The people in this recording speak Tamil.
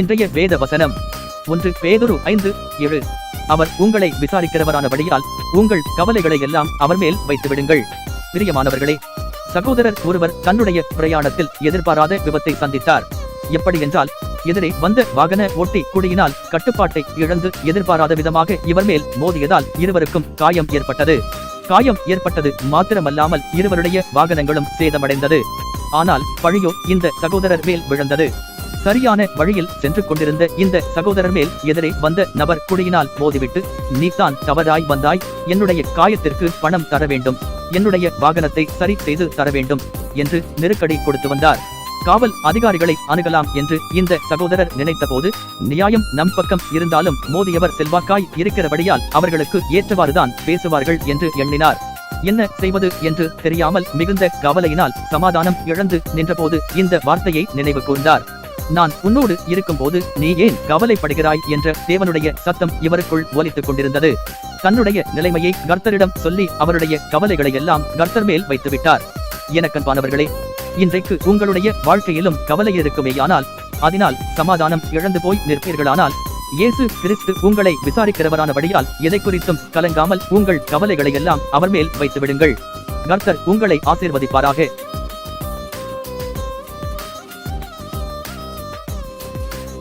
இன்றைய வேத வசனம். ஒன்று பேதுரு ஐந்து ஏழு. அவர் உங்களை விசாரிக்கிறவரானபடியால் உங்கள் கவலைகளை எல்லாம் அவர் மேல் வைத்துவிடுங்கள். பிரியமானவர்களே சகோதரர் ஒருவர் தன்னுடைய பிரயாணத்தில் எதிர்பாராத விபத்தை சந்தித்தார். எப்படி என்றால் எதிரே வந்த வாகன ஓட்டி குடியினால் கட்டுப்பாட்டை இழந்து எதிர்பாராத விதமாக இவர் மேல் மோதியதால் இருவருக்கும் காயம் ஏற்பட்டது. காயம் ஏற்பட்டது மாத்திரமல்லாமல் இருவருடைய வாகனங்களும் சேதமடைந்தது. ஆனால் பழியோ இந்த சகோதரர் மேல் விழுந்தது. சரியான வழியில் சென்று கொண்டிருந்த இந்த சகோதரர் மேல் எதிரே வந்த நபர் குழியினால் மோதிவிட்டு நீதான் தவறாய் வந்தாய். என்னுடைய காயத்திற்கு பணம் தர வேண்டும். என்னுடைய வாகனத்தை சரி செய்து தர வேண்டும் என்று நெருக்கடி கொடுத்து வந்தார். காவல் அதிகாரிகளை அணுகலாம் என்று இந்த சகோதரர் நினைத்தபோது நியாயம் நம் பக்கம் இருந்தாலும் மோதியவர் செல்வாக்காய் இருக்கிறபடியால் அவர்களுக்கு ஏற்றவாறுதான் பேசுவார்கள் என்று எண்ணினார். என்ன செய்வது? என்று தெரியாமல் மிகுந்த கவலையினால் சமாதானம் இழந்து நின்றபோது இந்த வார்த்தையை நினைவு கூர்ந்தார். நான் உன்னோடு இருக்கும்போது நீ ஏன் கவலைப்படுகிறாய் என்ற தேவனுடைய சத்தம் இவருக்குள் ஒலித்துக் கொண்டிருந்தது. தன்னுடைய நிலைமையை கர்த்தரிடம் சொல்லி அவருடைய கவலைகளை எல்லாம் கர்த்தர் மேல் வைத்துவிட்டார். எனக்கன்பானவர்களே இன்றைக்கு உங்களுடைய வாழ்க்கையிலும் கவலை இருக்குமேயானால் அதனால் சமாதானம் இழந்து போய் நிற்பீர்களானால் இயேசு கிறிஸ்து உங்களை விசாரிக்கிறவரானபடியால் எதை குறித்தும் கலங்காமல் உங்கள் கவலைகளை எல்லாம் அவர் மேல் வைத்து விடுங்கள் கர்த்தர் உங்களை ஆசீர்வதிப்பாராக.